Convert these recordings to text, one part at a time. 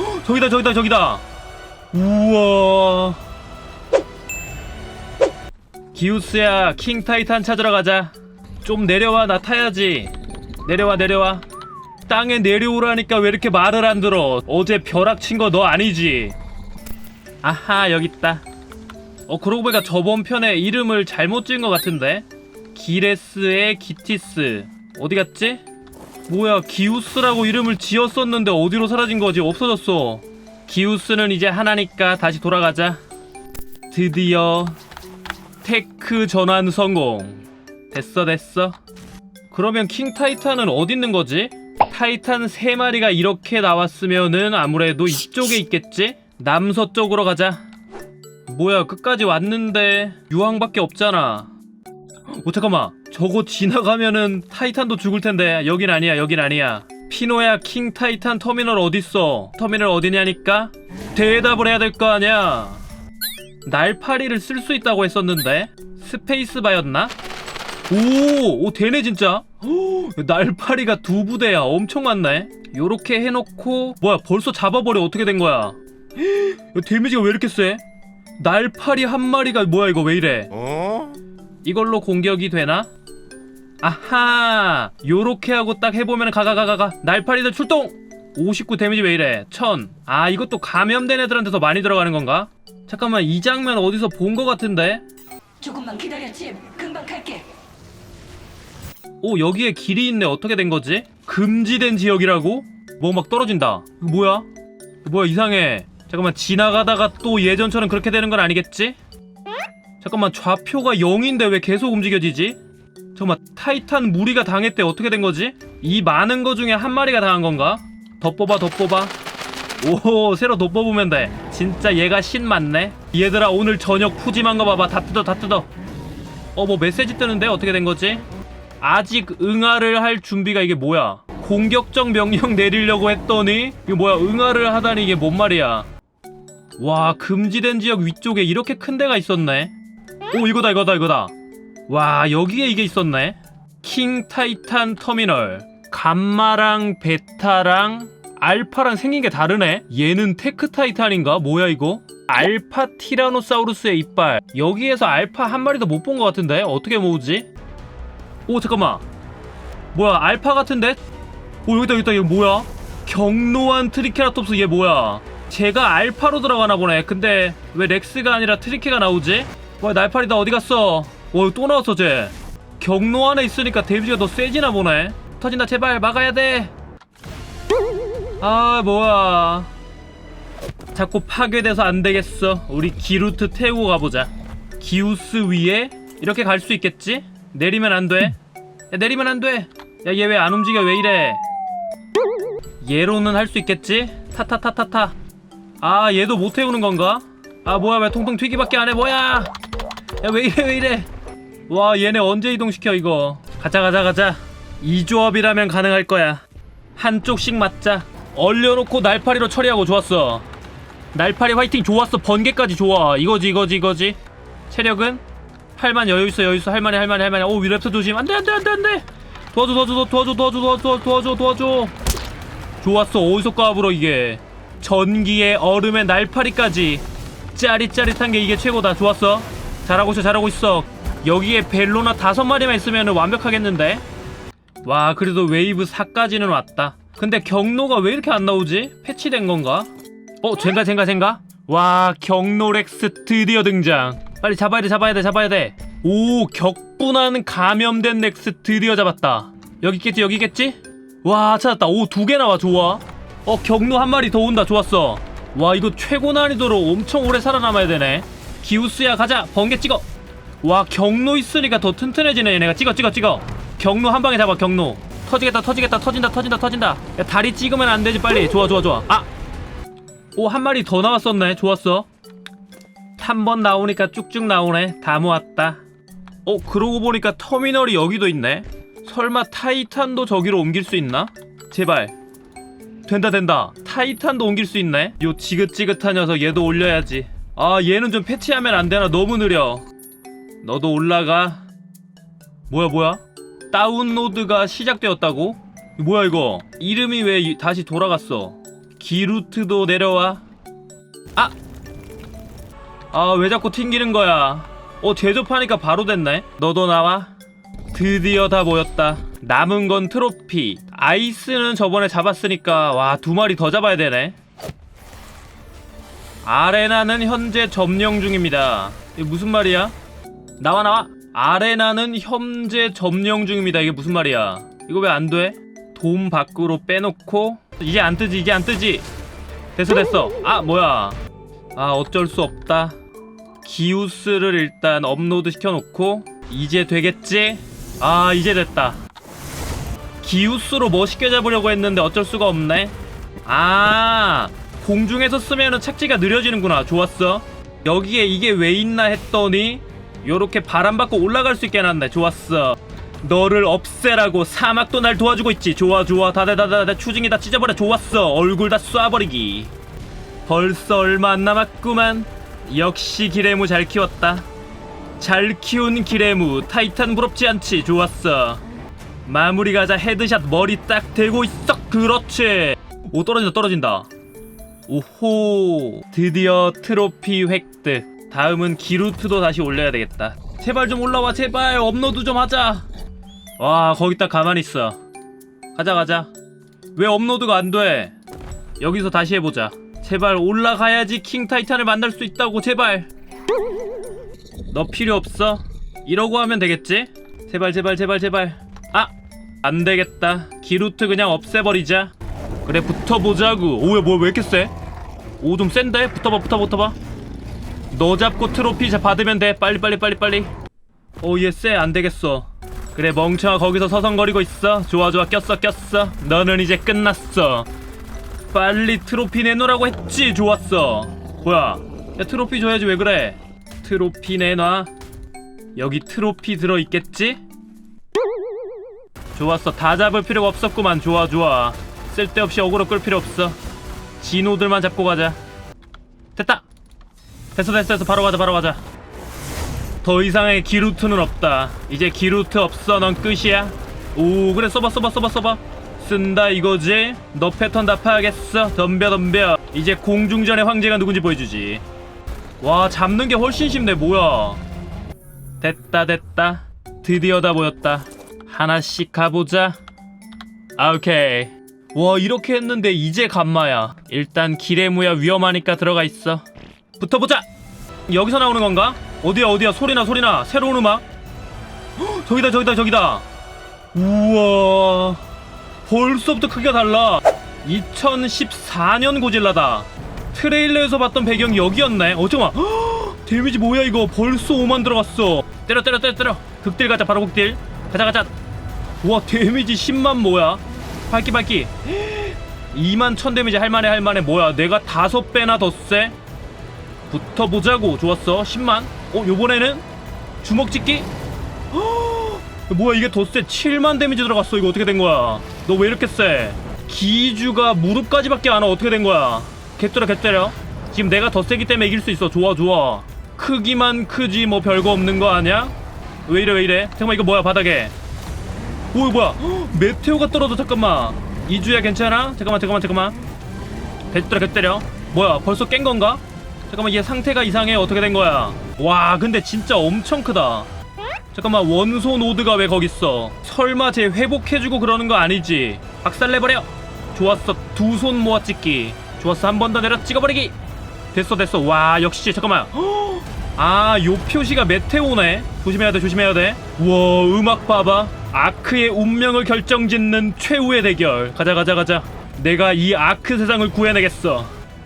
헉, 저기다 저기다 저기다. 우와. 기우스야 킹 타이탄 찾으러 가자. 좀 내려와 나 타야지. 내려와 내려와. 땅에 내려오라니까 왜 이렇게 말을 안 들어? 어제 벼락 친 거 너 아니지? 아하 여기 있다. 어 그러고 보니까 저번 편에 이름을 잘못 지은 것 같은데? 기레스의 기티스. 어디 갔지? 뭐야 기우스라고 이름을 지었었는데 어디로 사라진 거지? 없어졌어. 기우스는 이제 하나니까 다시 돌아가자. 드디어 테크 전환 성공. 됐어 됐어. 그러면 킹 타이탄은 어디 있는 거지? 타이탄 세 마리가 이렇게 나왔으면은 아무래도 이쪽에 있겠지? 남서쪽으로 가자. 뭐야 끝까지 왔는데 유황밖에 없잖아. 어 잠깐만 저거 지나가면은 타이탄도 죽을 텐데 여긴 아니야 여긴 아니야. 피노야 킹 타이탄 터미널 어딨어? 터미널 어디냐니까? 대답을 해야 될 거 아니야. 날파리를 쓸 수 있다고 했었는데 스페이스바였나? 오, 오 되네 진짜. 헉, 날파리가 두 부대야. 엄청 많네. 요렇게 해놓고 뭐야 벌써 잡아버려. 어떻게 된 거야? 헉, 데미지가 왜 이렇게 세? 날파리 한 마리가 뭐야 이거 왜 이래? 어? 이걸로 공격이 되나? 아하 요렇게 하고 딱 해보면 가가가가가 날파리들 출동 59 데미지 왜 이래 1000아 이것도 감염된 애들한테 더 많이 들어가는 건가? 잠깐만 이 장면 어디서 본 거 같은데 조금만 기다려 집 금방 갈게 오 여기에 길이 있네 어떻게 된 거지? 금지된 지역이라고? 뭐 막 떨어진다 뭐야? 뭐야 이상해 잠깐만 지나가다가 또 예전처럼 그렇게 되는 건 아니겠지? 잠깐만 좌표가 0인데 왜 계속 움직여지지? 잠깐만 타이탄 무리가 당했대 어떻게 된 거지? 이 많은 거 중에 한 마리가 당한 건가? 더 뽑아 더 뽑아 오 새로 더 뽑으면 돼 진짜 얘가 신 맞네 얘들아 오늘 저녁 푸짐한 거 봐봐 다 뜯어 다 뜯어 어 뭐 메시지 뜨는데 어떻게 된 거지? 아직 응아를 할 준비가 이게 뭐야? 공격적 명령 내리려고 했더니 이게 뭐야? 응아를 하다니 이게 뭔 말이야? 와 금지된 지역 위쪽에 이렇게 큰 데가 있었네. 오 이거다 이거다 이거다. 와 여기에 이게 있었네. 킹 타이탄 터미널. 감마랑 베타랑 알파랑 생긴 게 다르네. 얘는 테크 타이탄인가? 뭐야 이거? 알파 티라노사우루스의 이빨. 여기에서 알파 한 마리도 못 본 것 같은데 어떻게 모으지? 오 잠깐만 뭐야 알파 같은데? 오 여기다 여기다 이거 뭐야? 경로한 트리케라톱스 얘 뭐야? 제가 알파로 들어가나 보네 근데 왜 렉스가 아니라 트리케가 나오지? 와 날파리다 어디 갔어? 오또 나왔어 쟤 경로 안에 있으니까 데미지가 더 세지나 보네 터진다 제발 막아야 돼 아 뭐야 자꾸 파괴돼서 안 되겠어 우리 기루트 태우고 가보자 기우스 위에 이렇게 갈 수 있겠지? 내리면 안 돼. 야, 내리면 안 돼. 야, 얘 왜 안 움직여? 왜 이래? 얘로는 할 수 있겠지? 타타타타타. 아, 얘도 못 태우는 건가? 아, 뭐야? 왜 통통 튀기밖에 안 해? 뭐야? 야, 왜 이래? 왜 이래? 와, 얘네 언제 이동시켜 이거? 가자, 가자, 가자. 이 조합이라면 가능할 거야. 한쪽씩 맞자. 얼려놓고 날파리로 처리하고 좋았어. 날파리 화이팅 좋았어. 번개까지 좋아. 이거지, 이거지, 이거지. 체력은? 할만 여유 있어 여유 있어 할만해 할만해 할만해 오 위랩터 조심 안돼 안돼 안돼 안돼 도와줘 도와줘 도와줘 도와줘 도와줘 도와줘 도와줘 좋았어 까불어 이게 전기에 얼음에 날파리까지 짜릿짜릿한 게 이게 최고다 좋았어 잘하고 있어 잘하고 있어 여기에 벨로나 다섯 마리만 있으면 완벽하겠는데? 와 그래도 웨이브 4까지는 왔다. 근데 경로가 왜 이렇게 안 나오지? 패치된 건가? 어 젠가 젠가 젠가? 와 경로렉스 드디어 등장. 빨리 잡아야 돼 잡아야 돼 잡아야 돼오 격분한 감염된 렉스 드디어 잡았다. 여기 있겠지 여기 있겠지? 와 찾았다. 오 두 개 나와 좋아. 어 경로 한 마리 더 온다. 좋았어. 와 이거 최고 난이도로 엄청 오래 살아남아야 되네. 기우스야 가자. 번개 찍어 와 경로 있으니까 더 튼튼해지네 얘네가. 찍어 찍어 찍어. 경로 한 방에 잡아 경로. 터지겠다 터지겠다 터진다 터진다 터진다. 야 다리 찍으면 안 되지 빨리. 좋아 좋아 좋아. 아! 오 한 마리 더 나왔었네. 좋았어. 한 번 나오니까 쭉쭉 나오네. 다 모았다. 어 그러고 보니까 터미널이 여기도 있네. 설마 타이탄도 저기로 옮길 수 있나? 제발. 된다 된다. 타이탄도 옮길 수 있네. 요 지긋지긋한 녀석 얘도 올려야지. 아 얘는 좀 패치하면 안 되나? 너무 느려 너도 올라가. 뭐야 뭐야? 다운로드가 시작되었다고? 뭐야 이거? 이름이 왜 이- 다시 돌아갔어? 기루트도 내려와. 아! 아 왜 자꾸 튕기는 거야? 어 제접하니까 바로 됐네. 너도 나와. 드디어 다 모였다. 남은 건 트로피. 아이스는 저번에 잡았으니까 와 두 마리 더 잡아야 되네. 아레나는 현재 점령 중입니다. 무슨 말이야? 나와 나와. 아레나는 현재 점령 중입니다. 이게 무슨 말이야? 이거 왜 안 돼? 돔 밖으로 빼놓고. 이제 안 뜨지 이제 안 뜨지. 됐어 됐어. 아 뭐야? 아 어쩔 수 없다. 기우스를 일단 업로드 시켜놓고 이제 되겠지? 아 이제 됐다. 기우스로 멋있게 잡으려고 했는데 어쩔 수가 없네. 아 공중에서 쓰면은 착지가 느려지는구나. 좋았어. 여기에 이게 왜 있나 했더니 요렇게 바람 받고 올라갈 수 있게 해놨네. 좋았어. 너를 없애라고 사막도 날 도와주고 있지. 좋아 좋아. 다다다다다 추징이 다 찢어버려. 좋았어. 얼굴 다 쏴버리기. 벌써 얼마 안 남았구만. 역시 기레무 잘 키웠다. 잘 키운 기레무. 타이탄 부럽지 않지? 좋았어. 마무리 가자. 헤드샷 머리 딱 대고 있어. 그렇지. 오 떨어진다 떨어진다. 오호. 드디어 트로피 획득 다음은 기루트도 다시 올려야 되겠다. 제발 좀 올라와 제발. 업로드 좀 하자. 와 거기 딱 가만히 있어. 가자 가자. 왜 업로드가 안 돼? 여기서 다시 해보자. 제발 올라가야지 킹 타이탄을 만날 수 있다고 제발. 너 필요 없어? 이러고 하면 되겠지? 제발 제발 제발 제발. 아 안되겠다. 기루트 그냥 없애버리자. 그래 붙어보자구. 오야 뭐야 왜 이렇게 세? 오 좀 센데? 붙어봐 붙어봐 붙어봐 너 잡고 트로피 자 받으면 돼. 빨리 빨리 빨리 빨리. 오얘쎄 안되겠어. 그래 멍청아 거기서 서성거리고 있어. 좋아 좋아 꼈어 꼈어. 너는 이제 끝났어. 빨리 트로피 내놓으라고 했지. 좋았어. 뭐야? 야 트로피 줘야지. 왜 그래? 트로피 내놔. 여기 트로피 들어있겠지? 좋았어. 다 잡을 필요가 없었구만. 좋아 좋아. 쓸데없이 어그로 끌 필요 없어. 진호들만 잡고 가자. 됐다 됐어 됐어 됐어 바로 가자 바로 가자. 더 이상의 기루트는 없다. 이제 기루트 없어. 넌 끝이야. 오 그래 써봐 써봐 써봐 써봐. 쓴다 이거지? 너 패턴 다 파야겠어? 덤벼 덤벼. 이제 공중전의 황제가 누군지 보여주지. 와 잡는 게 훨씬 쉽네. 뭐야? 됐다 됐다. 드디어 다 모였다. 하나씩 가보자. 아 오케이. 와 이렇게 했는데 이제 간마야. 일단 기레무야 위험하니까 들어가 있어 붙어보자. 여기서 나오는 건가? 어디야 어디야? 소리나 소리나. 새로운 음악. 헉, 저기다 저기다 저기다. 우와. 벌써부터 크기가 달라. 2014년 고질라다. 트레일러에서 봤던 배경이 여기였네. 어 헉, 데미지 뭐야 이거? 벌써 5만 들어갔어. 때려 때려 때려 때려. 극딜 가자 바로 극딜. 가자 가자. 와 데미지 10만 뭐야? 밝기 밝기. 2만 1000 데미지 할만해 할만해. 뭐야? 내가 다섯 배나 더세 붙어보자고. 좋았어. 10만. 어 요번에는 주먹 찍기? 헉, 뭐야 이게 더세. 7만 데미지 들어갔어. 이거 어떻게 된 거야? 너 왜 이렇게 세? 기주가 무릎까지밖에 안 와. 어떻게 된 거야? 개때려 개때려 지금 내가 더 세기 때문에 이길 수 있어. 좋아 좋아. 크기만 크지 뭐 별거 없는 거 아니야? 왜 이래 왜 이래? 잠깐만 이거 뭐야 바닥에? 오 이거 뭐야? 헉, 메테오가 떨어져. 잠깐만. 이주야 괜찮아? 잠깐만 잠깐만 잠깐만. 개때려 개때려 뭐야 벌써 깬 건가 잠깐만 얘 상태가 이상해. 어떻게 된 거야? 와 근데 진짜 엄청 크다. 잠깐만 원소 노드가 왜 거기 있어? 설마 쟤 회복해주고 그러는 거 아니지? 박살내버려. 좋았어. 두 손 모아 찍기. 좋았어. 한 번 더 내려 찍어버리기. 됐어 됐어. 와 역시 잠깐만. 아 요 표시가 메테오네. 조심해야 돼 조심해야 돼와 음악 봐봐. 아크의 운명을 결정짓는 최후의 대결. 가자 가자 가자. 내가 이 아크 세상을 구해내겠어.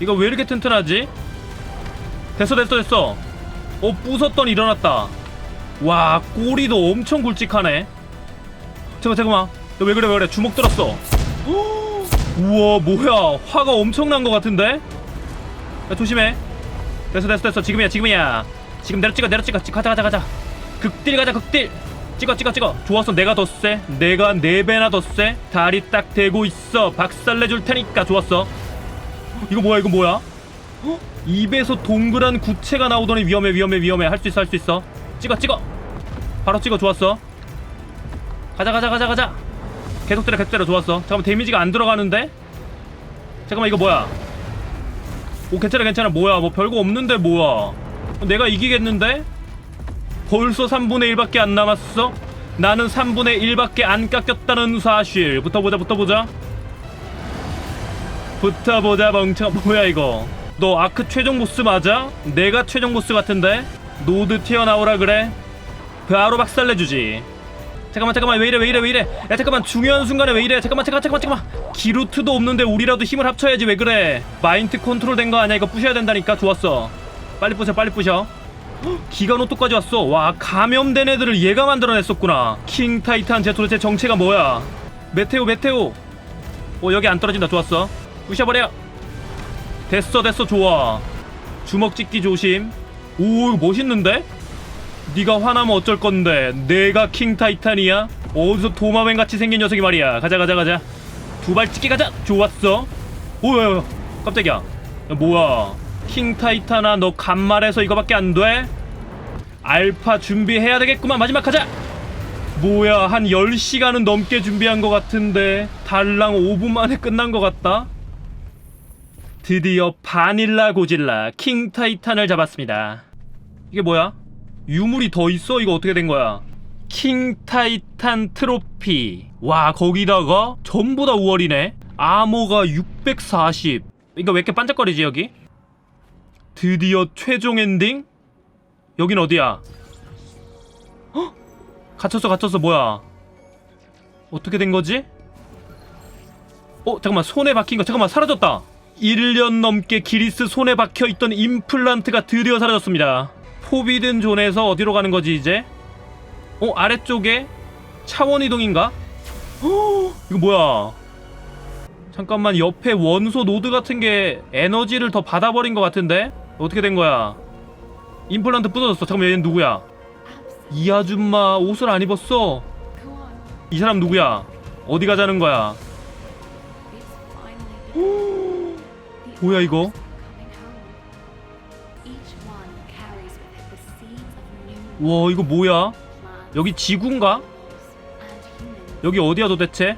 이거 왜 이렇게 튼튼하지? 됐어 됐어 됐어. 어 부쉈더니 일어났다. 와 꼬리도 엄청 굵직하네. 잠깐 잠깐만. 너왜 그래 왜 그래? 주먹 들었어. 우와 뭐야? 화가 엄청난 것 같은데? 야, 조심해. 됐어 됐어 됐어. 지금이야 지금이야. 지금 내려 찍어 내려 찍어. 찍- 가자 가자 가자. 극딜 가자 극딜. 찍어 찍어 찍어. 좋았어. 내가 더쎄 내가 네 배나 더쎄 다리 딱 대고 있어. 박살내줄 테니까 좋았어. 이거 뭐야 이거 뭐야? 헉? 입에서 동그란 구체가 나오더니 위험해 위험해 위험해. 할 수 있어 할 수 있어. 찍어 찍어. 바로 찍어 좋았어. 가자 가자 가자 가자. 계속 때려 계속 때려. 좋았어. 잠깐만 데미지가 안 들어가는데? 잠깐만 이거 뭐야? 오 괜찮아 괜찮아. 뭐야? 뭐 별거 없는데 뭐야? 내가 이기겠는데? 벌써 3분의 1밖에 안 남았어? 나는 3분의 1밖에 안 깎였다는 사실. 붙어보자 붙어보자. 붙어보자 멍청. 뭐야 이거 너 아크 최종 보스 맞아? 내가 최종 보스 같은데? 노드 튀어나오라 그래? 바로 박살내주지. 잠깐만 잠깐만 왜 이래 왜 이래 왜 이래? 야 잠깐만 중요한 순간에 왜 이래? 잠깐만 잠깐만 잠깐만 잠깐만. 기루트도 없는데 우리라도 힘을 합쳐야지 왜 그래? 마인드 컨트롤 된 거 아니야? 이거 부셔야 된다니까. 좋았어. 빨리 부셔 빨리 부셔. 헉, 기가노토까지 왔어. 와 감염된 애들을 얘가 만들어냈었구나. 킹 타이탄 제 도대체 정체가 뭐야? 메테오 메테오. 어 여기 안 떨어진다. 좋았어. 부셔버려 됐어 됐어 좋아. 주먹 찍기 조심. 오 멋있는데? 네가 화나면 어쩔 건데? 내가 킹 타이탄이야? 어디서 도마뱀 같이 생긴 녀석이 말이야. 가자 가자 가자. 두 발 찍기 가자. 좋았어. 오야 깜짝이야. 야, 뭐야? 킹 타이탄아 너 간말해서 이거밖에 안 돼? 알파 준비해야 되겠구만. 마지막 가자. 뭐야 한 10시간은 넘게 준비한 것 같은데 달랑 5분 만에 끝난 것 같다 드디어 바닐라 고질라 킹 타이탄을 잡았습니다 이게 뭐야? 유물이 더 있어? 이거 어떻게 된 거야? 킹 타이탄 트로피. 와, 거기다가 전부 다 5월이네. 암호가 640. 이거 왜 이렇게 반짝거리지, 여기? 드디어 최종 엔딩? 여긴 어디야? 헉! 갇혔어, 갇혔어, 뭐야? 어떻게 된 거지? 어, 잠깐만, 손에 박힌 거, 잠깐만, 사라졌다! 1년 넘게 기리스 손에 박혀 있던 임플란트가 드디어 사라졌습니다. 포비든 존에서 어디로 가는 거지 이제? 어 아래쪽에 차원 이동인가? 어 이거 뭐야? 잠깐만 옆에 원소 노드 같은 게 에너지를 더 받아버린 것 같은데 어떻게 된 거야? 임플란트 부서졌어. 잠깐만 얘는 누구야? 이 아줌마 옷을 안 입었어. 이 사람 누구야? 어디 가자는 거야? 뭐야 이거? 와 이거 뭐야? 여기 지구인가? 여기 어디야 도대체?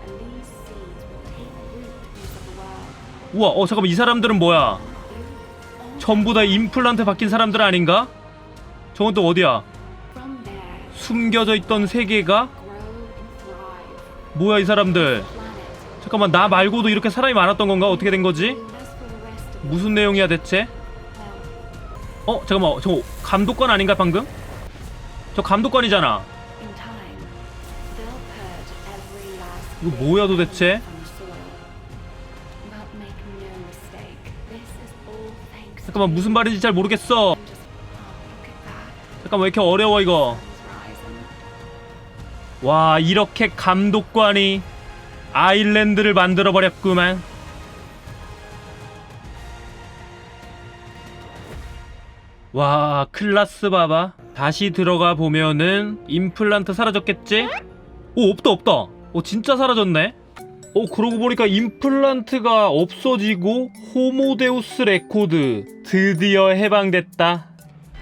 우와 어 잠깐만 이 사람들은 뭐야? 전부 다 임플란트 박힌 사람들 아닌가? 저건 또 어디야? 숨겨져 있던 세계가? 뭐야 이 사람들 잠깐만 나 말고도 이렇게 사람이 많았던 건가? 어떻게 된 거지? 무슨 내용이야 대체? 어 잠깐만. 저 감독관 아닌가 방금? 저 감독관이잖아. 이거 뭐야 도대체? 잠깐만 무슨 말인지 잘 모르겠어. 잠깐만 왜 이렇게 어려워 이거? 와 이렇게 감독관이 아일랜드를 만들어 버렸구만 와 클라스 봐봐. 다시 들어가 보면은 임플란트 사라졌겠지? 오 없다 없다. 오 진짜 사라졌네. 오 그러고 보니까 임플란트가 없어지고 호모데우스 레코드 드디어 해방됐다.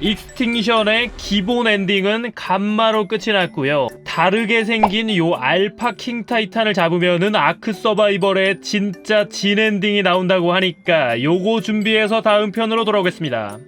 익스팅션의 기본 엔딩은 감마로 끝이 났고요. 다르게 생긴 요 알파 킹 타이탄을 잡으면은 아크 서바이벌의 진짜 진 엔딩이 나온다고 하니까 요거 준비해서 다음 편으로 돌아오겠습니다